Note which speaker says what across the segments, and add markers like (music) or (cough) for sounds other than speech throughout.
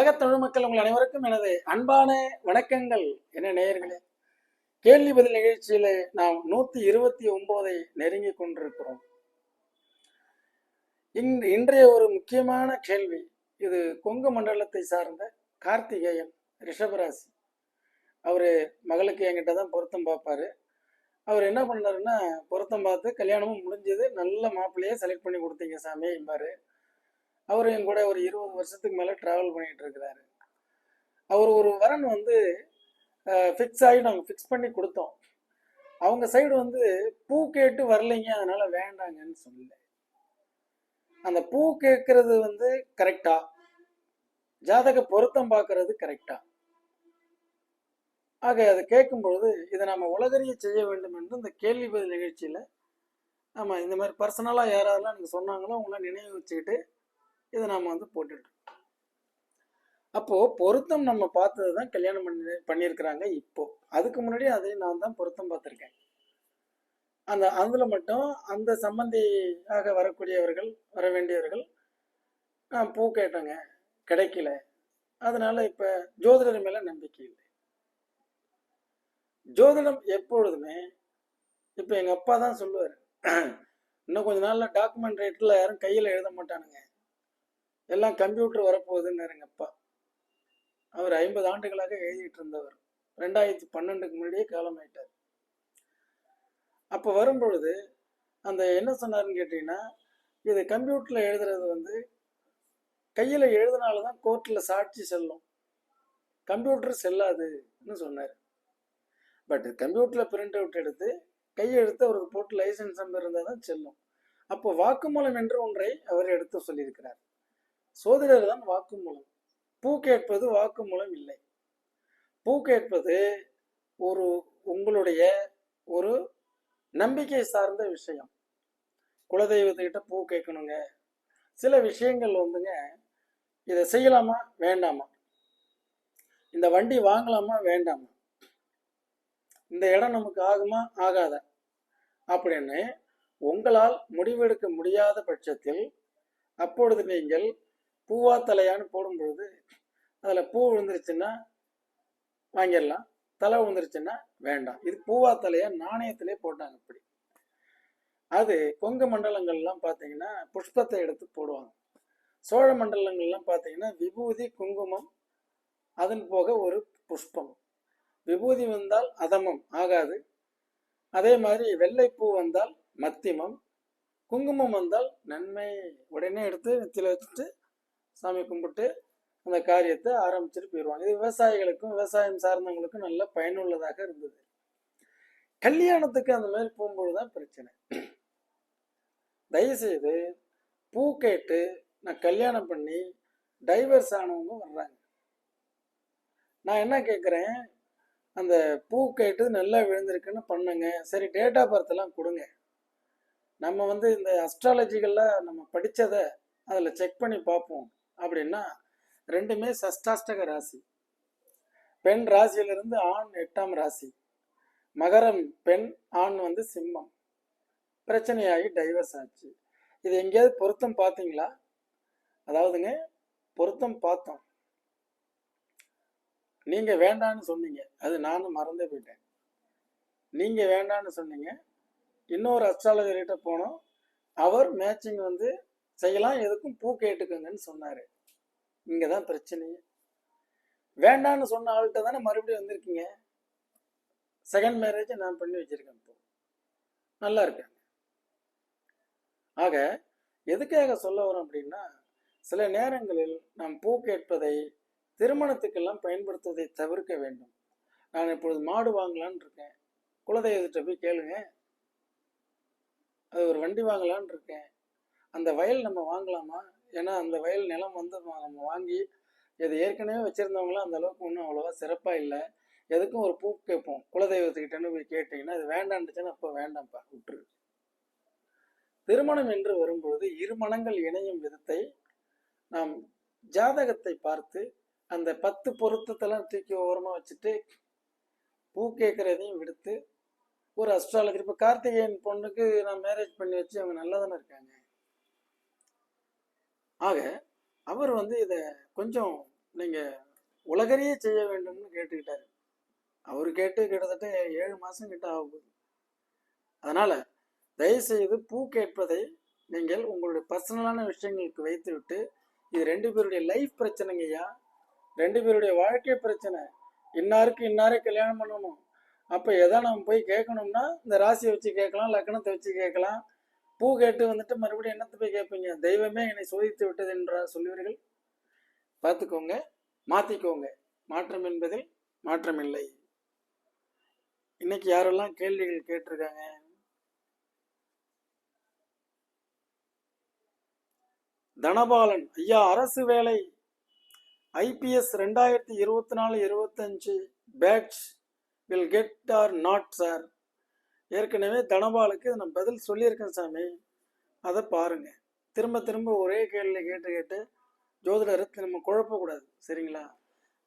Speaker 1: உலகத் தமிழ் மக்கள் உங்கள் அனைவருக்கும் எனது அன்பான வணக்கங்கள். என்ன நேயர்களே கேள்வி பதில் நிகழ்ச்சியில நாம் நூத்தி இருபத்தி ஒன்பதை நெருங்கி கொண்டிருக்கிறோம். இன்- இன்றைய ஒரு முக்கியமான கேள்வி இது கொங்கு மண்டலத்தை சார்ந்த கார்த்திகேயன் ரிஷபராசி. அவர் மகளுக்கு என்கிட்ட தான் பொருத்தம் பார்ப்பாரு. அவர் என்ன பண்ணாருன்னா பொருத்தம் பார்த்து கல்யாணமும் முடிஞ்சது நல்ல மாப்பிள்ளையே செலக்ட் பண்ணி கொடுத்தீங்க சாமி என்பாரு. அவரும் என் கூட ஒரு இருபது வருஷத்துக்கு மேலே ட்ராவல் பண்ணிட்டு இருக்கிறாரு. அவர் ஒரு வரன் வந்து ஃபிக்ஸ் ஆகி நாங்கள் ஃபிக்ஸ் பண்ணி கொடுத்தோம். அவங்க சைடு வந்து பூ கேட்டு வரலைங்க அதனால வேண்டாங்கன்னு சொல்லல. அந்த பூ கேட்கறது வந்து கரெக்டா ஜாதக பொருத்தம் பார்க்கறது கரெக்டா ஆக அதை கேட்கும் பொழுது இதை நம்ம உலகறிய செய்ய வேண்டும் என்று இந்த கேள்வி பதில் நிகழ்ச்சியில் ஆமாம் இந்த மாதிரி பர்சனலாக யாராரெல்லாம் எனக்கு சொன்னாங்களோ அவங்களாம் நினைவு வச்சுக்கிட்டு இதை நாம் வந்து போட்டுட்ருக்கோம் அப்போது பொருத்தம் நம்ம பார்த்தது தான் கல்யாணம் பண்ணி பண்ணியிருக்கிறாங்க இப்போது அதுக்கு முன்னாடி அதை நான் தான் பொருத்தம் பார்த்துருக்கேன். அந்த அதில் மட்டும் அந்த சம்பந்தியாக வரக்கூடியவர்கள் வர வேண்டியவர்கள் நான் பூ கேட்டேங்க கிடைக்கல. அதனால் இப்போ ஜோதிடர் மேலே நம்பிக்கை இல்லை. ஜோதிடம் எப்பொழுதுமே இப்போ எங்கள் அப்பா தான் சொல்லுவார் (clears throat) இன்னும் கொஞ்ச நாளில் டாக்குமெண்ட் ரேட்டில் யாரும் கையில் எழுத மாட்டானுங்க. எல்லாம் கம்ப்யூட்டர் வரப்போகுதுன்னு அப்பா அவர் ஐம்பது ஆண்டுகளாக எழுதிட்டு இருந்தவர் ரெண்டாயிரத்தி பன்னெண்டுக்கு முன்னாடியே காலமாயிட்டார். அப்போ வரும்பொழுது அந்த என்ன சொன்னாருன்னு கேட்டீங்கன்னா இது கம்ப்யூட்டரில் எழுதுறது வந்து கையில் கையில எழுதினால்தான் கோர்ட்டில் சாட்சி செல்லும். கம்ப்யூட்டர் செல்லாதுன்னு சொன்னார். பட் கம்ப்யூட்டரில் பிரிண்ட் அவுட் எடுத்து கையெழுத்து அவருக்கு போட்டு லைசன்ஸ் நம்பர் இருந்தால் தான் செல்லும். அப்போ வாக்குமூலம் என்று ஒன்றை அவர் எடுத்து சொல்லியிருக்கிறார். சோதிடர் தான் வாக்குமூலம் பூ கேட்பது வாக்குமூலம் இல்லை. பூ கேட்பது ஒரு உங்களுடைய ஒரு நம்பிக்கை சார்ந்த விஷயம். குலதெய்வத்துக்கிட்ட பூ கேட்கணுங்க. சில விஷயங்கள் வந்துங்க இதை செய்யலாமா வேண்டாமா? இந்த வண்டி வாங்கலாமா வேண்டாமா? இந்த இடம் நமக்கு ஆகுமா ஆகாத? அப்படின்னு உங்களால் முடிவெடுக்க முடியாத பட்சத்தில் அப்பொழுது நீங்கள் பூவா தலையான்னு போடும்பொழுது அதில் பூ விழுந்துருச்சுன்னா வாங்கிடலாம். தலை விழுந்துருச்சுன்னா வேண்டாம். இது பூவா தலையா நாணயத்திலே போட்டாங்க அப்படி அது கொங்கு மண்டலங்கள்லாம் பார்த்தீங்கன்னா புஷ்பத்தை எடுத்து போடுவாங்க. சோழ மண்டலங்கள்லாம் பார்த்தீங்கன்னா விபூதி குங்குமம் அதன் போக ஒரு புஷ்பம். விபூதி வந்தால் அதமம் ஆகாது. அதே மாதிரி வெள்ளைப்பூ வந்தால் மத்திமம் குங்குமம் வந்தால் நன்மை. உடனே எடுத்து நெத்தியில் வச்சுட்டு சாமி கும்பிட்டு அந்த காரியத்தை ஆரம்பிச்சுட்டு போயிடுவாங்க. இது விவசாயிகளுக்கும் விவசாயம் சார்ந்தவங்களுக்கும் நல்ல பயனுள்ளதாக இருந்தது. கல்யாணத்துக்கு அந்த மாதிரி போகும்போது தான் பிரச்சனை. தயவுசெய்து பூ கேட்டு நான் கல்யாணம் பண்ணி டைவர்ஸ் ஆனவங்க வர்றாங்க. நான் என்ன கேட்குறேன் அந்த பூ கேட்டு நல்லா விழுந்திருக்குன்னு பண்ணுங்க. சரி டேட் ஆஃப் பர்த்லாம் கொடுங்க. நம்ம வந்து இந்த அஸ்ட்ராலஜிகளில் நம்ம படித்ததை அதில் செக் பண்ணி பார்ப்போம். அப்படின்னா ரெண்டுமே சஷ்டாஷ்டக ராசி. பெண் ராசியிலிருந்து ஆண் எட்டாம் ராசி. மகரம் பெண் ஆண் வந்து சிம்மம். பிரச்சனையாகி டைவர்ஸ் ஆச்சு. இது எங்கேயாவது பொருத்தம் பார்த்தீங்களா? அதாவதுங்க பொருத்தம் பார்த்தோம். நீங்க வேண்டான்னு சொன்னீங்க. அது நானும் மறந்தே போயிட்டேன். நீங்க வேண்டான்னு சொன்னீங்க. இன்னொரு அஸ்ட்ராலஜர்கிட்ட போனோம். அவர் மேட்சிங் வந்து செய்யலாம் எதுக்கும் பூ கேட்டுக்கோங்கன்னு சொன்னாரு. இங்க தான் பிரச்சனையே வேண்டான்னு சொன்ன ஆள்கிட்ட தானே மறுபடியும் வந்திருக்கீங்க? செகண்ட் மேரேஜ் நான் பண்ணி வச்சிருக்கேன் இப்போ. நல்லா இருக்கேன் ஆக எதுக்காக சொல்ல வரோம் அப்படின்னா சில நேரங்களில் நாம் பூ கேட்பதை திருமணத்துக்கெல்லாம் பயன்படுத்துவதை தவிர்க்க வேண்டும். நான் இப்பொழுது மாடு வாங்கலான் இருக்கேன். குலதெய்வத்திட்ட போய் கேளுங்க. அது ஒரு வண்டி வாங்கலான்னு இருக்கேன். அந்த வயல் நம்ம வாங்கலாமா? ஏன்னா அந்த வயல் நிலம் வந்து நம்ம வாங்கி இது ஏற்கனவே வச்சுருந்தவங்களாம் அந்த அளவுக்கு ஒன்றும் அவ்வளோவா சிறப்பாக இல்லை. எதுக்கும் ஒரு பூ கேட்போம். குலதெய்வத்துக்கிட்டன்னு போய் கேட்டிங்கன்னா அது வேண்டான்னுச்சுன்னா அப்போ வேண்டாம்ப்பா விட்டுரு திருமணம் என்று வரும்பொழுது இருமணங்கள் இணையும் விதத்தை நாம் ஜாதகத்தை பார்த்து அந்த பத்து பொருத்தத்தெல்லாம் தூக்கி ஓரமாக வச்சுட்டு பூ கேட்குறதையும் விடுத்து ஒரு அஸ்ட்ராலஜர் இப்போ கார்த்திகேயன் பொண்ணுக்கு நான் மேரேஜ் பண்ணி வச்சு அவங்க நல்லா தானே இருக்காங்க? ஆக அவர் வந்து இதை கொஞ்சம் நீங்கள் உலகறியே செய்ய வேண்டும்னு கேட்டுக்கிட்டாரு. அவர் கேட்டு கிட்டத்தட்ட ஏழு மாதம் கிட்ட ஆகும் அதனால் தயவுசெய்து பூ கேட்பதை நீங்கள் உங்களுடைய பர்சனலான விஷயங்களுக்கு வைத்துவிட்டு இது ரெண்டு பேருடைய லைஃப் பிரச்சனைங்கய்யா ரெண்டு பேருடைய வாழ்க்கை பிரச்சனை இன்னாருக்கு இன்னாரே கல்யாணம் பண்ணணும் அப்போ எதை நம்ம போய் கேட்கணும்னா இந்த ராசியை வச்சு கேட்கலாம் லக்னத்தை வச்சு கேட்கலாம் பூ கேட்டு வந்துட்டு மறுபடியும் என்னத்தை போய் கேட்பீங்க தெய்வமே என்னை சோதித்து விட்டது என்றார் சொல்லுவீர்கள்? பார்த்துக்கோங்க மாற்றிக்கோங்க மாற்றம் என்பதில் மாற்றம் இல்லை இன்னைக்கு யாரெல்லாம் கேள்விகள் கேட்டிருக்காங்க? தனபாலன் ஐயா அரசு வேலை. ஐபிஎஸ் ரெண்டாயிரத்தி இருபத்தி நாலு இருபத்தஞ்சு batch will get or not sir ஏற்கனவே தனபாலுக்கு நான் பதில் சொல்லியிருக்கேன் சாமி. அதை பாருங்க. திரும்ப திரும்ப ஒரே கேள்வி கேட்டு கேட்டு ஜோதிடரை நம்ம குழப்பக்கூடாது. சரிங்களா?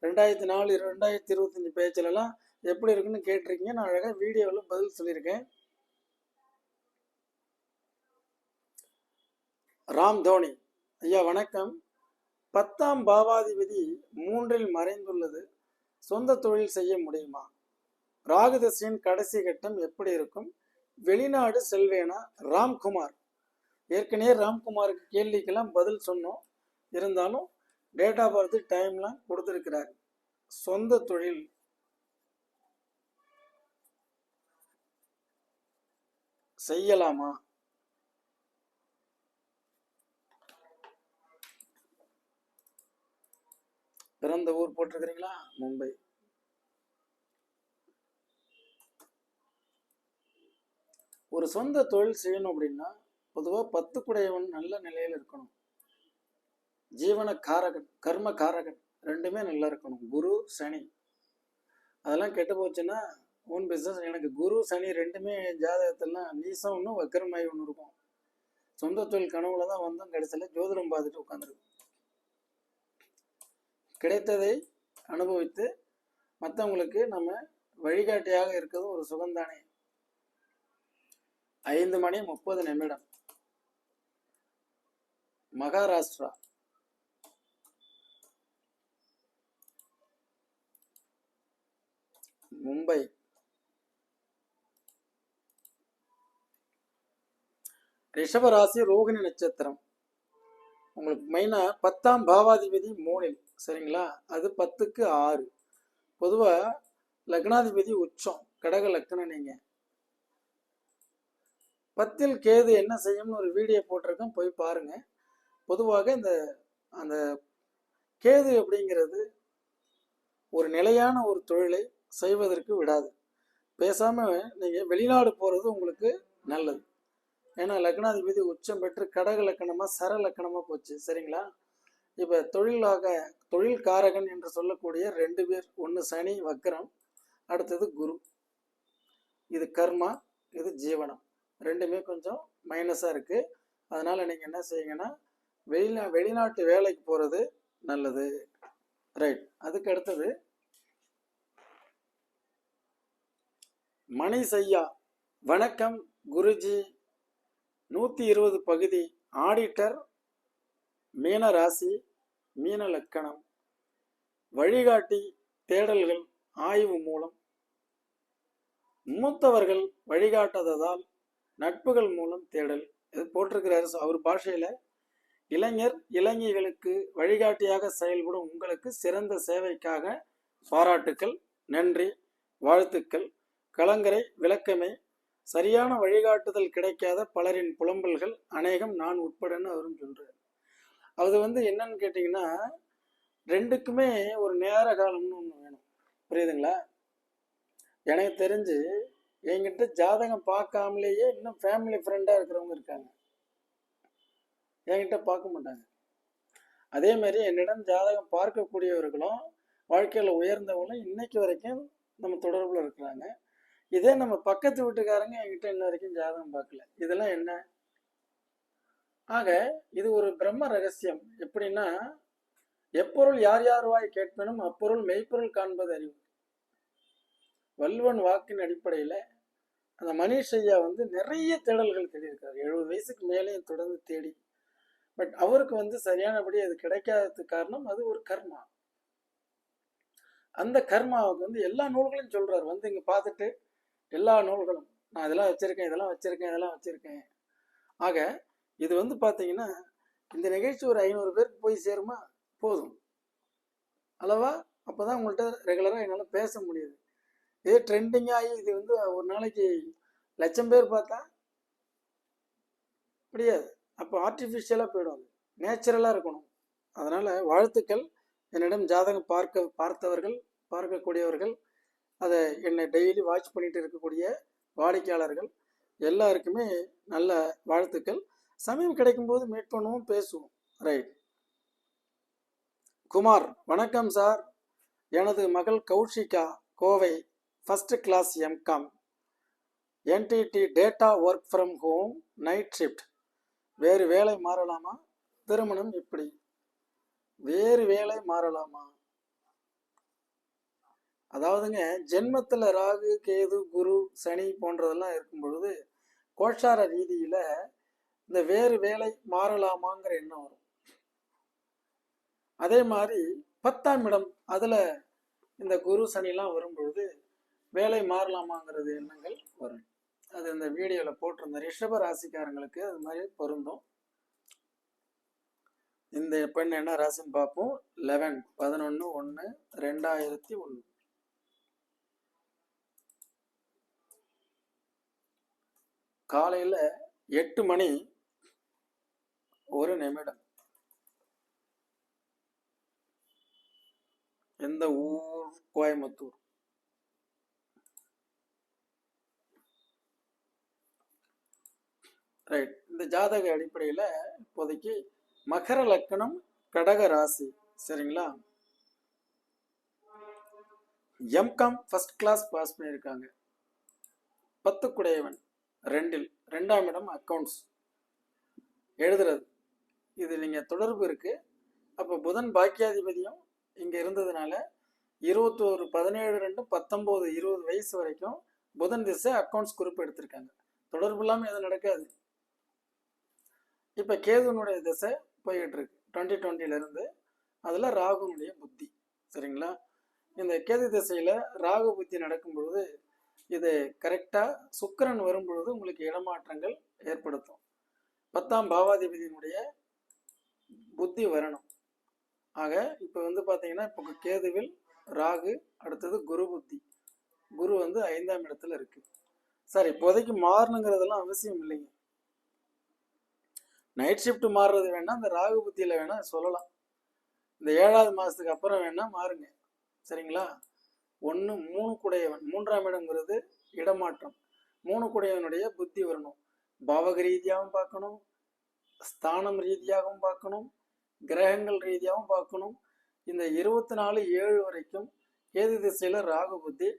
Speaker 1: ரெண்டாயிரத்தி நாலு ரெண்டாயிரத்தி இருபத்தஞ்சி பேச்சிலலாம் எப்படி இருக்குன்னு கேட்டிருக்கீங்க. நான் அழகாக வீடியோவில் பதில் சொல்லியிருக்கேன். ராம் தோனி. ஐயா வணக்கம். பத்தாம் பாவாதிபதி மூன்றில் மறைந்துள்ளது. சொந்த தொழில் செய்ய முடியுமா? ராகுதசையின் கடைசி கட்டம் எப்படி இருக்கும்? வெளிநாடு செல்வேனா? ராம்குமார். ஏற்கனவே ராம்குமாருக்கு கேள்விக்கெல்லாம் பதில் சொன்னோம். இருந்தாலும் டேட் ஆஃப் பர்த் டைம்லாம் கொடுத்துருக்கிறார். சொந்த தொழில். செய்யலாமா? பிறந்த ஊர் போட்டிருக்கிறீங்களா? மும்பை. ஒரு சொந்த தொழில் செய்யணும் அப்படின்னா பொதுவாக பத்து குடையவன் நல்ல நிலையில் இருக்கணும். ஜீவன காரகன் கர்ம காரகன் ரெண்டுமே நல்லா இருக்கணும். குரு சனி. அதெல்லாம் கெட்டு போச்சுன்னா ஓன் பிஸ்னஸ் எனக்கு குரு சனி ரெண்டுமே ஜாதகத்திலாம் நீசம் ஒன்று வக்கரமாயி ஒன்று இருக்கும். சொந்த தொழில் கனவுல தான் வந்தோம். கடைசியில் ஜோதிடம் பார்த்துட்டு உட்காந்துருக்கும் கிடைத்ததை அனுபவித்து மற்றவங்களுக்கு நம்ம வழிகாட்டியாக இருக்கிறது ஒரு சுகந்தானே ஐந்து மணி முப்பது நிமிடம். மகாராஷ்டிரா. மும்பை. ரிஷபராசி ரோகிணி நட்சத்திரம். உங்களுக்கு மெயினாக பத்தாம் பாவாதிபதி மூணில் சரிங்களா? அது பத்துக்கு ஆறு. பொதுவாக லக்னாதிபதி உச்சம் கடக லக்னம் நீங்கள் பத்தில் கேது என்ன செய்யும்னு ஒரு வீடியோ போட்டிருக்கேன். போய் பாருங்க. பொதுவாக இந்த அந்த கேது அப்படிங்கிறது ஒரு நிலையான ஒரு தொழிலை செய்வதற்கு விடாது. பேசாமல் நீங்கள் வெளிநாடு போகிறது உங்களுக்கு நல்லது. ஏன்னா லக்னாதிபதி உச்சம் பெற்று கடக லக்கணமாக சர லக்கணமாக போச்சு. சரிங்களா? இப்போ தொழிலாக தொழில்காரகன் என்று சொல்லக்கூடிய ரெண்டு பேர் ஒன்று சனி வக்கரம் அடுத்தது குரு. இது கர்மா இது ஜீவனம். ரெண்டுமே கொஞ்சம் மைனஸாக இருக்குது அதனால் நீங்கள் என்ன செய்யுங்கன்னா வெளிநா வெளிநாட்டு வேலைக்கு போகிறது நல்லது. ரைட் அதுக்கு அடுத்தது மணி செய்யா. வணக்கம் குருஜி. நூற்றி இருபது பகுதி ஆடிட்டர் மீன ராசி மீன லக்கணம் வழிகாட்டி தேடல்கள் ஆய்வு மூலம். மூத்தவர்கள் வழிகாட்டாததால் நட்புகள் மூலம் தேடல். இது போட்டிருக்கிறாரு அவர் பாஷையில இளைஞர் இளைஞர்களுக்கு வழிகாட்டியாக செயல்படும் உங்களுக்கு சிறந்த சேவைக்காக பாராட்டுக்கள் நன்றி வாழ்த்துக்கள் கலங்கரை விளக்கமே. சரியான வழிகாட்டுதல் கிடைக்காத பலரின் புலம்பல்கள் அநேகம் நான் உட்படன்னு அவரும் சொல்றாரு. அது வந்து என்னன்னு கேட்டிங்கன்னா ரெண்டுக்குமே ஒரு நேர காலம்னு ஒன்று வேணும். புரியுதுங்களா? எனக்கு தெரிஞ்சு என்கிட்ட ஜாதகம் பார்க்காமலேயே இன்னும் ஃபேமிலி ஃப்ரெண்டாக இருக்கிறவங்க இருக்காங்க. என்கிட்ட பார்க்க மாட்டாங்க. அதே மாதிரி என்னிடம் ஜாதகம் பார்க்கக்கூடியவர்களும் வாழ்க்கையில் உயர்ந்தவங்களும் இன்னைக்கு வரைக்கும் நம்ம தொடர்பில் இருக்கிறாங்க. இதே நம்ம பக்கத்து வீட்டுக்காரங்க என்கிட்ட இன்ன வரைக்கும் ஜாதகம் பார்க்கல. இதெல்லாம் என்ன? ஆக இது ஒரு பிரம்ம ரகசியம். எப்படின்னா எப்பொருள் யார் யார் வாய் கேட்பனும் அப்பொருள் மெய்ப்பொருள் காண்பது அறிவு. வல்வன் வாக்கின் அடிப்படையில் அந்த மனிஷ் ஐயா வந்து நிறைய தேடல்கள் தேடியிருக்காரு. எழுபது வயசுக்கு மேலேயும் தொடர்ந்து தேடி. பட் அவருக்கு வந்து சரியானபடி அது கிடைக்காததுக்கு காரணம் அது ஒரு கர்மா. அந்த கர்மாவுக்கு வந்து எல்லா நூல்களையும் சொல்றாரு. வந்து இங்க பார்த்துட்டு எல்லா நூல்களும் நான் இதெல்லாம் வச்சிருக்கேன் இதெல்லாம் வச்சிருக்கேன் இதெல்லாம் வச்சிருக்கேன். ஆக இது வந்து பார்த்தீங்கன்னா இந்த நிகழ்ச்சி ஒரு ஐநூறு பேருக்கு போய் சேருமா? போதும். அளவா அப்போதான் உங்கள்கிட்ட ரெகுலராக என்னால் பேச முடியுது. இதே ட்ரெண்டிங் ஆகி இது வந்து ஒரு நாளைக்கு லட்சம் பேர் பார்த்தா முடியாது. அப்போ ஆர்டிஃபிஷியலாக போயிடும் அது. நேச்சுரலாக இருக்கணும். அதனால் வாழ்த்துக்கள். என்னிடம் ஜாதகம் பார்க்க பார்த்தவர்கள் பார்க்கக்கூடியவர்கள் அதை என்னை டெய்லி வாட்ச் பண்ணிட்டு இருக்கக்கூடிய வாடிக்கையாளர்கள் எல்லாருக்குமே நல்ல வாழ்த்துக்கள். சமயம் கிடைக்கும்போது மீட் பண்ணுவோம் பேசுவோம். ரைட் குமார் வணக்கம் சார் எனது மகள் Kaushika Kovai. First class MCom NTT data work from home night shift வேறு வேலை மாறலாமா? திருமணம் இப்படி. வேறு வேலை மாறலாமா? அதாவதுங்க ஜென்மத்தில் ராகு கேது குரு சனி போன்றதெல்லாம் இருக்கும் பொழுது கோஷார ரீதியில் இந்த வேறு வேலை மாறலாமாங்கிற எண்ணம் வரும். அதே மாதிரி பத்தாம் இடம் அதில் இந்த குரு சனிலாம் வரும் பொழுது வேலை மாறலாமாங்கிறது எண்ணங்கள் வரும். அது இந்த வீடியோவில் போட்டிருந்த ரிஷப ராசிக்காரங்களுக்கு அது மாதிரி பொருந்தும். இந்த பெண் என்ன ராசின்னு பார்ப்போம். லெவன் பதினொன்று ஒன்று ரெண்டாயிரத்தி ஒன்று காலையில் எட்டு மணி ஒரு நிமிடம். எந்த ஊர்? கோயம்புத்தூர். ரைட் இந்த ஜாதக அடிப்படையில் இப்போதைக்கு மகர லக்கணம் கடக ராசி. சரிங்களா? எம்காம் ஃபர்ஸ்ட் கிளாஸ் பாஸ் பண்ணியிருக்காங்க. பத்து குடையவன் ரெண்டில். ரெண்டாம் இடம் அக்கவுண்ட்ஸ் எழுதுறது. இது நீங்கள் தொடர்பு இருக்குது அப்போ புதன் பாக்கியாதிபதியும் இங்கே இருந்ததுனால இருபத்தோரு பதினேழு ரெண்டு பத்தொம்போது இருபது வயசு வரைக்கும் புதன் திசை அக்கௌண்ட்ஸ் குறிப்பு எடுத்திருக்காங்க. தொடர்பு இல்லாமல் எதுவும் நடக்காது. இப்போ கேதுனுடைய திசை போய்கிட்டு இருக்கு டுவெண்ட்டி டுவெண்ட்டிலேருந்து அதில் ராகுனுடைய புத்தி. சரிங்களா? இந்த கேது திசையில் ராகு புத்தி நடக்கும் பொழுது இது கரெக்டாக சுக்கரன் வரும் பொழுது உங்களுக்கு இடமாற்றங்கள் ஏற்படுத்தும். பத்தாம் பாவாதிபதியினுடைய புத்தி வரணும். ஆக இப்போ வந்து பார்த்தீங்கன்னா இப்போ கேதுவில் ராகு அடுத்தது குரு புத்தி. குரு வந்து ஐந்தாம் இடத்துல இருக்கு. சார் இப்போதைக்கு மாறணுங்கிறதெல்லாம் அவசியம் இல்லைங்க. நைட் ஷிஃப்ட் மாறுறது வேணா அந்த ராகு புத்தியில் வேணா சொல்லலாம். இந்த ஏழாவது மாதத்துக்கு அப்புறம் வேணா மாறுங்க. சரிங்களா? ஒன்று மூணு குடையவன் மூன்றாம் இடங்கிறது இடமாற்றம். மூணு குடையவனுடைய புத்தி வரணும். பாவக ரீதியாகவும் பார்க்கணும். ஸ்தானம் ரீதியாகவும் பார்க்கணும். கிரகங்கள் ரீதியாகவும் பார்க்கணும். இந்த இருபத்தி நாலு ஏழு வரைக்கும் ஏது திசையில் ராகு புத்தி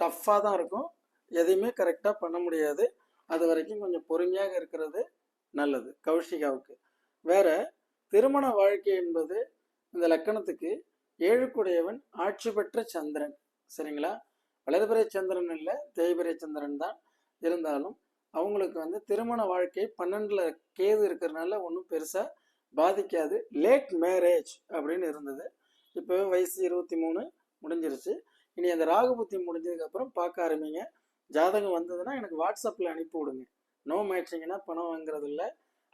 Speaker 1: டஃப்பாக தான் இருக்கும். எதையுமே கரெக்டாக பண்ண முடியாது. அது வரைக்கும் கொஞ்சம் பொறுமையாக இருக்கிறது. நல்லது. கௌஷிகாவுக்கு. வேற திருமண வாழ்க்கை என்பது இந்த லக்கணத்துக்கு ஏழுக்குடையவன் ஆட்சி பெற்ற சந்திரன். சரிங்களா? வளர்பிறை சந்திரன் இல்லை தேய்பிறை சந்திரன் தான் இருந்தாலும் அவங்களுக்கு வந்து திருமண வாழ்க்கை பன்னெண்டுல கேது இருக்கிறதுனால ஒன்றும் பெருசாக பாதிக்காது. லேட் மேரேஜ் அப்படின்னு இருந்தது. இப்போ வயசு இருபத்தி மூணு முடிஞ்சிருச்சு. இனி அந்த ராகுபுத்தி முடிஞ்சதுக்கப்புறம் பார்க்க ஆரம்பிங்க. ஜாதகம் வந்ததுன்னா எனக்கு வாட்ஸ்அப்பில் அனுப்பி விடுங்க நோ மேட்சிங்னா பணம் வாங்குறது இல்லை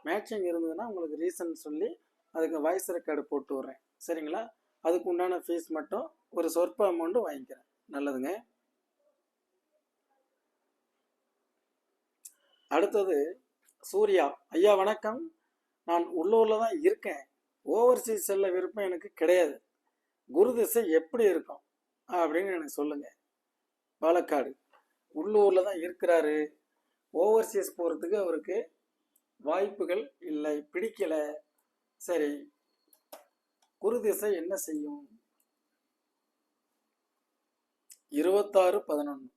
Speaker 1: மேட்சிங் இருந்ததுன்னா உங்களுக்கு ரீசன் சொல்லி அதுக்கு வாய்ஸ் ரெக்கார்டு போட்டு விட்றேன். சரிங்களா? அதுக்கு உண்டான ஃபீஸ் மட்டும் ஒரு சொற்ப அமௌண்ட்டு வாங்கிக்கிறேன். நல்லதுங்க. அடுத்தது சூர்யா ஐயா வணக்கம். நான் உள்ளூரில் தான் இருக்கேன். ஓவர்சீஸ் செல்ல விருப்பம் எனக்கு கிடையாது. குரு திசை எப்படி இருக்கும்? அப்படின்னு எனக்கு சொல்லுங்க. பாலக்காடு. உள்ளூரில் தான் இருக்கிறாரு. ஓவர்சீஸ் போகிறதுக்கு அவருக்கு வாய்ப்புகள் இல்லை. பிடிக்கலை. சரி. குரு திசை என்ன செய்யும்? இருபத்தாறு பதினொன்று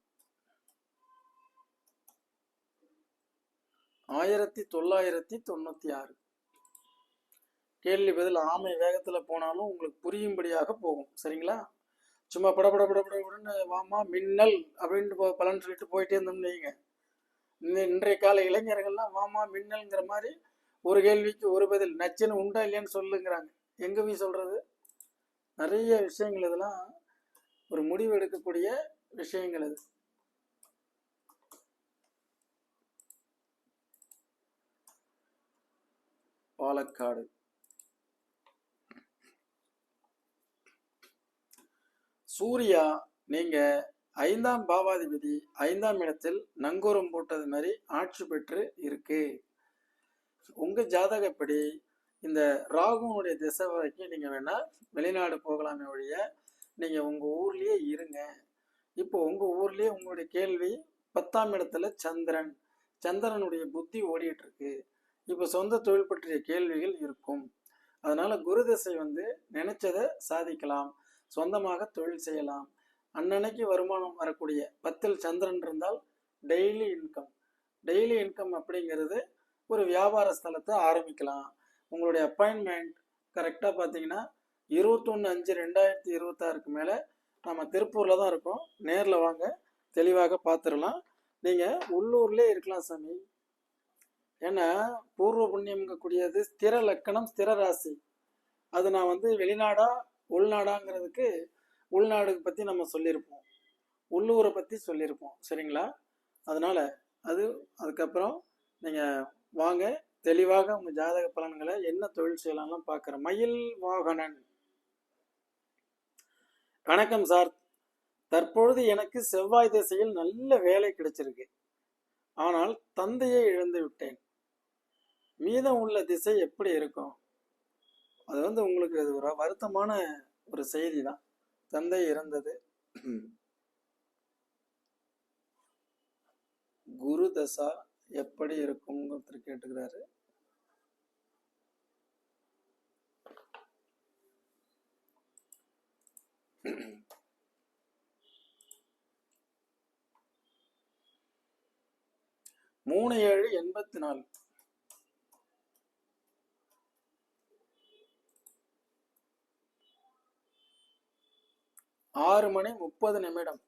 Speaker 1: ஆயிரத்தி தொள்ளாயிரத்தி தொண்ணூத்தி ஆறு கேள்வி பதில் ஆமை வேகத்தில் போனாலும் உங்களுக்கு புரியும்படியாக போகும். சரிங்களா? சும்மா படபட படபட வாமா மின்னல் அப்படின்ட்டு போ- பலன் சொல்லிட்டு போயிட்டே இருந்தோம்னு வைங்க. இன்றைய கால இளைஞர்கள்லாம் வாமா மின்னல்ங்கிற மாதிரி ஒரு கேள்விக்கு ஒரு பதில் நச்சுன்னு உண்டா இல்லையான்னு சொல்லுங்கிறாங்க. எங்க போய் சொல்றது? நிறைய விஷயங்கள் இதெல்லாம் ஒரு முடிவு எடுக்கக்கூடிய விஷயங்கள் அது பாலக்காடு. சூர்யா நீங்கள் ஐந்தாம் பாவாதிபதி ஐந்தாம் இடத்தில் நங்கூரம் போட்டது மாதிரி ஆட்சி பெற்று இருக்கு. உங்க ஜாதகப்படி இந்த ராகுனுடைய திசை வரைக்கும் நீங்க வேணா வெளிநாடு போகலாமே ஒழிய நீங்க உங்க ஊர்லயே இருங்க. இப்போ உங்க ஊர்லயே உங்களுடைய கேள்வி பத்தாம் இடத்துல சந்திரன். சந்திரனுடைய புத்தி ஓடிட்டு இருக்கு இப்போ சொந்த தொழில் பற்றிய கேள்விகள் இருக்கும். அதனால குரு திசை வந்து நினைச்சதை சாதிக்கலாம். சொந்தமாக தொழில் செய்யலாம். அன்னன்னைக்கு வருமானம் வரக்கூடிய பத்தில் சந்திரன் இருந்தால் டெய்லி இன்கம் டெய்லி இன்கம் அப்படிங்கிறது ஒரு வியாபார ஸ்தலத்தை ஆரம்பிக்கலாம். உங்களுடைய அப்பாயின்மெண்ட் கரெக்டாக பார்த்தீங்கன்னா இருபத்தொன்று அஞ்சு ரெண்டாயிரத்தி இருபத்தாறுக்கு மேலே நம்ம திருப்பூரில் தான் இருக்கோம். நேரில் வாங்க தெளிவாக பார்த்துடலாம். நீங்கள் உள்ளூர்லேயே இருக்கலாம் சாமி. ஏன்னா பூர்வ புண்ணியம்ங்கக்கூடியது ஸ்திர லக்கணம் ஸ்திர ராசி. அது நான் வந்து வெளிநாடா உள்நாடாங்கிறதுக்கு உள்நாடு பற்றி நம்ம சொல்லியிருப்போம் உள்ளூரை பற்றி சொல்லியிருப்போம் சரிங்களா? அதனால் அது அதுக்கப்புறம் நீங்கள் வாங்க தெளிவாக உங்கள் ஜாதக பலன்களை என்ன தொழில் செய்யலாம்லாம் பார்க்குற மயில் வாகனன். வணக்கம் சார். தற்பொழுது எனக்கு செவ்வாய் திசையில் நல்ல வேலை கிடைச்சிருக்கு. ஆனால் தந்தையை இழந்து விட்டேன். மீதம் உள்ள திசை எப்படி இருக்கும்? அது வந்து உங்களுக்கு அது ஒரு வருத்தமான ஒரு செய்தி தான் தந்தை இறந்தது. குரு தசா எப்படி இருக்கும்னு ஒருத்தர் கேட்டுக்கிறாரு. மூணு ஏழு எண்பத்தி நாலு. ஆறு மணி முப்பது நிமிடம்.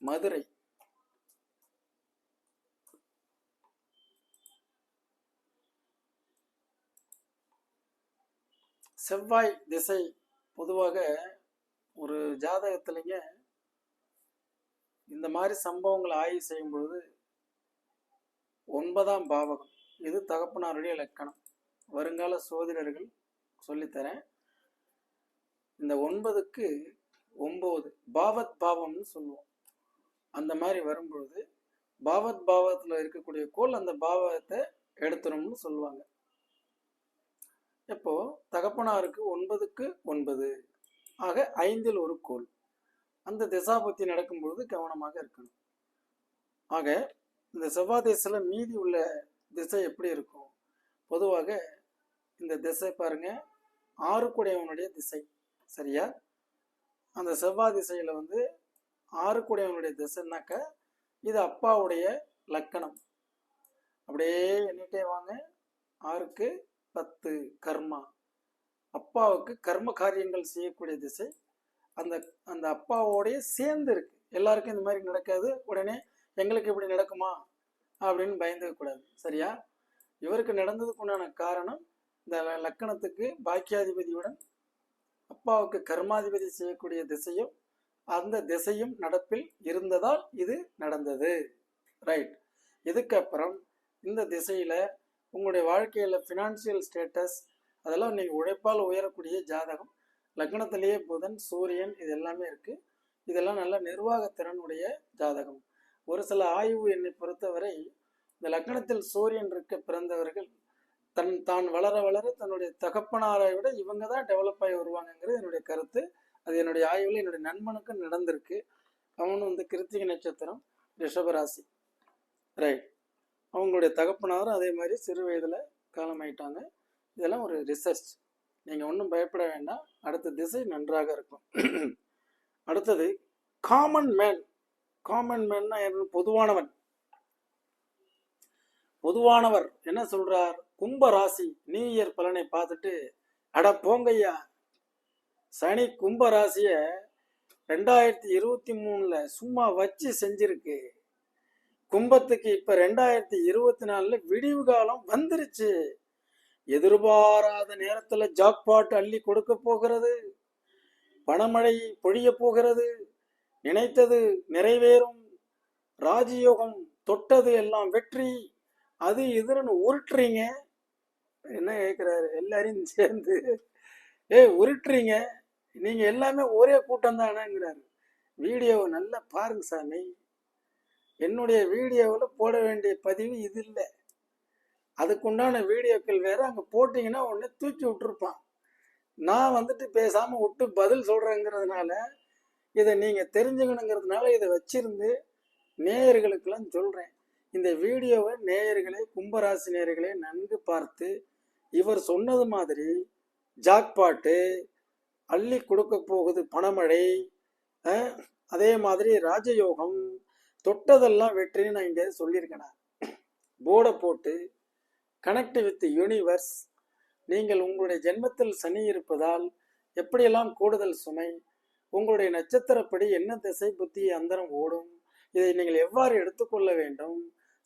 Speaker 1: மதுரை. செவ்வாய் திசை பொதுவாக ஒரு ஜாதகத்திலைங்க இந்த மாதிரி சம்பவங்களை ஆய்வு செய்யும் பொழுது ஒன்பதாம் பாவகம். இது தகப்பனாருடைய லக்கணம் வருங்கால சோதிடர்கள் சொல்லித்தரேன். இந்த ஒன்பதுக்கு ஒம்பது பாவத் பாவம்னு சொல்லுவோம். அந்த மாதிரி வரும்பொழுது பாவத் பாவத்தில் இருக்கக்கூடிய கோல் அந்த பாவத்தை எடுத்துரும்னு சொல்லுவாங்க. இப்போ தகப்பனாருக்கு ஒன்பதுக்கு ஒன்பது. ஆக ஐந்தில் ஒரு கோல். அந்த திசாபுத்தி நடக்கும்பொழுது கவனமாக இருக்கணும். ஆக இந்த செவ்வாய் திசையில் மீதி உள்ள திசை எப்படி இருக்கும்? பொதுவாக இந்த திசை பாருங்க கூடையவனுடைய திசை. சரியா? அந்த செவ்வாய் திசையில் வந்து ஆறுக்குடையவனுடைய திசைனாக்க இது அப்பாவுடைய லக்கணம். அப்படியே எண்ணிட்டே வாங்க. ஆறுக்கு பத்து கர்மா. அப்பாவுக்கு கர்ம காரியங்கள் செய்யக்கூடிய திசை. அந்த அந்த அப்பாவோடைய சேர்ந்து இருக்கு. எல்லாருக்கும் இந்த மாதிரி நடக்காது. உடனே எங்களுக்கு இப்படி நடக்குமா? அப்படின்னு பயந்துக்க கூடாது. சரியா? இவருக்கு நடந்ததுக்கு உண்டான காரணம் இந்த லக்கணத்துக்கு பாக்கியாதிபதியுடன் அப்பாவுக்கு கர்மாதிபதி செய்யக்கூடிய திசையும் அந்த திசையும் நடப்பில் இருந்ததால் இது நடந்தது. ரைட் இதுக்கப்புறம் இந்த திசையில உங்களுடைய வாழ்க்கையில ஃபினான்சியல் ஸ்டேட்டஸ் அதெல்லாம் நீங்க உழைப்பால் உயரக்கூடிய ஜாதகம் லக்னத்திலேயே புதன் சூரியன் இது எல்லாமே இருக்கு. இதெல்லாம் நல்ல நிர்வாகத்திறனுடைய ஜாதகம். ஒரு சில ஆய்வு என்னை பொறுத்தவரை இந்த லக்னத்தில் சூரியன் இருக்க பிறந்தவர்கள் தன் தான் வளர வளர தன்னுடைய தகப்பனாரை விட இவங்க தான் டெவலப் ஆகி வருவாங்கங்கிறது என்னுடைய கருத்து. அது என்னுடைய ஆய்வில் என்னுடைய நண்பனுக்கும் நடந்திருக்கு. அவனும் வந்து கிருத்திகை நட்சத்திரம் ரிஷபராசி. ரைட் அவங்களுடைய தகப்பனாரும் அதே மாதிரி சிறு வயதில் காலமாயிட்டாங்க இதெல்லாம் ஒரு ரிசர்ச் நீங்கள் ஒன்றும் பயப்பட வேண்டாம். அடுத்த திசை நன்றாக இருக்கும். அடுத்தது காமன் மேன் காமன் மேன்னா என்ன பொதுவானவன். பொதுவானவர். என்ன சொல்றார்? கும்ப ராசி நியூ இயர் பலனை பார்த்துட்டு அட போங்கய்யா. சனி கும்ப ராசிய ரெண்டாயிரத்தி இருபத்தி மூணுல சும்மா வச்சு செஞ்சிருக்கு. கும்பத்துக்கு இப்ப ரெண்டாயிரத்தி இருபத்தி நாலுல விடிவு காலம் வந்துருச்சு. எதிர்பாராத நேரத்துல ஜாக்பாட் அள்ளி கொடுக்க போகிறது. பணமழை பொழிய போகிறது. நினைத்தது நிறைவேறும். ராஜயோகம் தொட்டது எல்லாம் வெற்றி. அது இதுன்னு உருட்டுறீங்க. என்ன கேட்குறாரு எல்லாரையும் சேர்ந்து ஏய் உருட்டுறீங்க. நீங்கள் எல்லாமே ஒரே கூட்டம் தானேங்கிறாரு. வீடியோவை நல்லா பாருங்க சாமி. என்னுடைய வீடியோவில் போட வேண்டிய பதிவு இது இல்லை. அதுக்குண்டான வீடியோக்கள் வேற அங்கே போட்டிங்கன்னா உடனே தூக்கி விட்டுருப்பான். நான் வந்துட்டு பேசாமல் விட்டு பதில் சொல்கிறேங்கிறதுனால இதை நீங்கள் தெரிஞ்சுக்கணுங்கிறதுனால இதை வச்சிருந்து நேயர்களுக்கெல்லாம் சொல்கிறேன் இந்த வீடியோவை நேயர்களே கும்பராசி நேயர்களே நன்கு பார்த்து இவர் சொன்னது மாதிரி ஜாக்பாட்டு அள்ளி கொடுக்க போகுது பணமழை அதே மாதிரி ராஜயோகம் தொட்டதெல்லாம் வெற்றின்னு நான் இங்கே சொல்லியிருக்கேன் போர்டை போட்டு கனெக்ட் வித் யூனிவர்ஸ் நீங்கள் உங்களுடைய ஜென்மத்தில் சனி இருப்பதால் எப்படியெல்லாம் கூடுதல் சுமை உங்களுடைய நட்சத்திரப்படி என்ன திசை புத்தி அந்தரம் ஓடும் இதை நீங்கள் எவ்வாறு எடுத்துக்கொள்ள வேண்டும்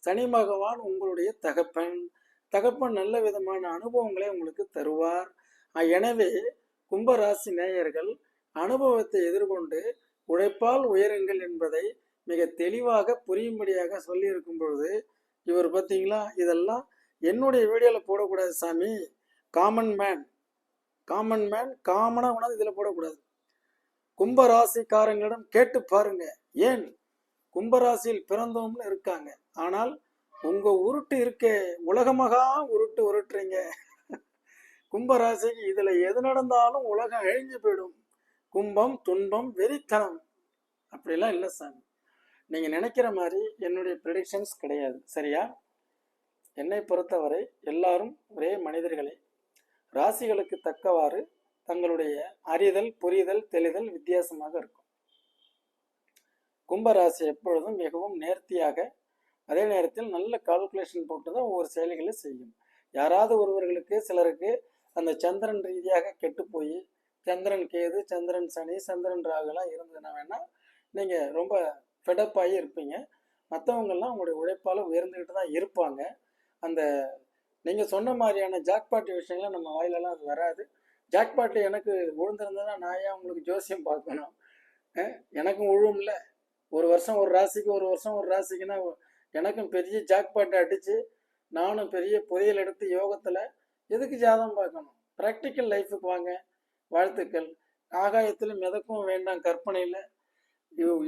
Speaker 1: சனி பகவான் உங்களுடைய தகப்பன். தகப்பன் நல்ல விதமான அனுபவங்களை உங்களுக்கு தருவார். எனவே கும்பராசி நேயர்கள் அனுபவத்தை எதிர்கொண்டு உழைப்பால் உயருங்கள் என்பதை மிக தெளிவாக புரியும்படியாக சொல்லியிருக்கும் பொழுது இவர் பார்த்தீங்களா இதெல்லாம் என்னுடைய வீடியோவில் போடக்கூடாது சாமி. காமன் மேன் காமன் மேன் காமனாக உணவு இதில் போடக்கூடாது. கும்பராசிக்காரங்களிடம் கேட்டு பாருங்க. ஏன்? கும்பராசியில் பிறந்தவங்களும் இருக்காங்க. ஆனால் உங்க உருட்டு இருக்கே உலகமகா உருட்டு உருட்டுறீங்க. கும்பராசிக்கு இதுல எது நடந்தாலும் உலகம் அழிஞ்சு போயிடும். கும்பம் துன்பம் வெறித்தனம். அப்படிலாம் இல்லை சாமி. நீங்க நினைக்கிற மாதிரி என்னுடைய ப்ரெடிக்ஷன்ஸ் கிடையாது. சரியா? என்னை பொறுத்தவரை எல்லாரும் ஒரே மனிதர்களே. ராசிகளுக்கு தக்கவாறு தங்களுடைய அறிதல் புரிதல் தெளிதல் வித்தியாசமாக இருக்கும். கும்பராசி எப்பொழுதும் மிகவும் நேர்த்தியாக அதே நேரத்தில் நல்ல கால்குலேஷன் போட்டு தான் ஒவ்வொரு செயல்களை செய்யும். யாராவது ஒருவர்களுக்கு சிலருக்கு அந்த சந்திரன் ரீதியாக கெட்டு போய் சந்திரன் கேது சந்திரன் சனி சந்திரன் ராகுலாம் இருந்ததுன்னா வேணால் நீங்கள் ரொம்ப ஃபெடப்பாகி இருப்பீங்க. மற்றவங்கெல்லாம் உங்களுடைய உழைப்பால் உயர்ந்துக்கிட்டு தான் இருப்பாங்க. அந்த நீங்கள் சொன்ன மாதிரியான ஜாக்பாட்டு விஷயங்கள்லாம் நம்ம வாயிலெல்லாம் அது வராது. ஜாக்பாட்டு எனக்கு விழுந்திருந்ததுன்னா நான் ஏன் உங்களுக்கு ஜோசியம் பார்க்கணும்? எனக்கும் விழும்ல ஒரு வருஷம் ஒரு ராசிக்கு ஒரு வருஷம் ஒரு ராசிக்குன்னா எனக்கும் பெரிய ஜாக்பாட்டை அடித்து நானும் பெரிய புதையல் எடுத்து யோகத்தில் எதுக்கு ஜாதகம் பார்க்கணும்? ப்ராக்டிக்கல் லைஃபுக்கு வாங்க. வாழ்த்துக்கள். ஆகாயத்தில் மிதக்கவும் வேண்டாம் கற்பனையில்.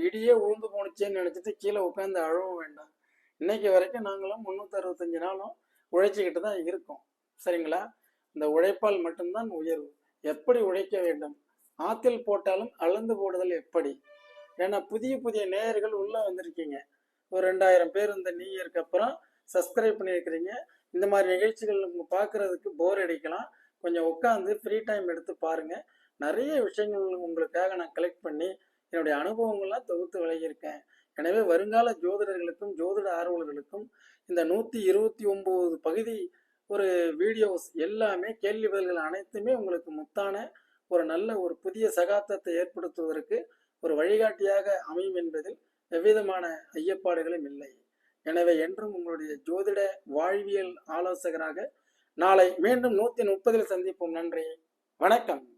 Speaker 1: இடியே உழுந்து போணுச்சேன்னு நினச்சிட்டு கீழே உட்காந்து அழவும் வேண்டாம். இன்னைக்கு வரைக்கும் நாங்களும் முந்நூற்றி அறுபத்தஞ்சு நாளும் உழைச்சிக்கிட்டு தான் இருக்கோம். சரிங்களா? இந்த உழைப்பால் மட்டும்தான் உயர்வு. எப்படி உழைக்க வேண்டும்? ஆத்தில் போட்டாலும் அளந்து போடுதல் எப்படி? ஏன்னா புதிய புதிய நேயர்கள் உள்ளே வந்திருக்கீங்க. ஒரு ரெண்டாயிரம் பேர் இந்த நியூ அப்புறம் சப்ஸ்கிரைப் பண்ணியிருக்கிறீங்க. இந்த மாதிரி நிகழ்ச்சிகள் உங்கள் பார்க்கறதுக்கு போர் அடிக்கலாம். கொஞ்சம் உட்காந்து ஃப்ரீ டைம் எடுத்து பாருங்க. நிறைய விஷயங்கள் உங்களுக்காக நான் கலெக்ட் பண்ணி என்னுடைய அனுபவங்கள்லாம் தொகுத்து விலகியிருக்கேன் எனவே வருங்கால ஜோதிடர்களுக்கும் ஜோதிட ஆர்வலர்களுக்கும் இந்த நூற்றி இருபத்தி ஒம்பது பகுதி ஒரு வீடியோஸ் எல்லாமே கேள்வி பதில்கள் அனைத்துமே உங்களுக்கு முத்தான ஒரு நல்ல ஒரு புதிய சகாப்தத்தை ஏற்படுத்துவதற்கு ஒரு வழிகாட்டியாக அமையும் என்பதில் எவ்விதமான ஐயப்பாடுகளும் இல்லை. எனவே என்றும் உங்களுடைய ஜோதிட வாழ்வியல் ஆலோசகராக நாளை மீண்டும் நூற்றி முப்பதில் சந்திப்போம். நன்றி. வணக்கம்.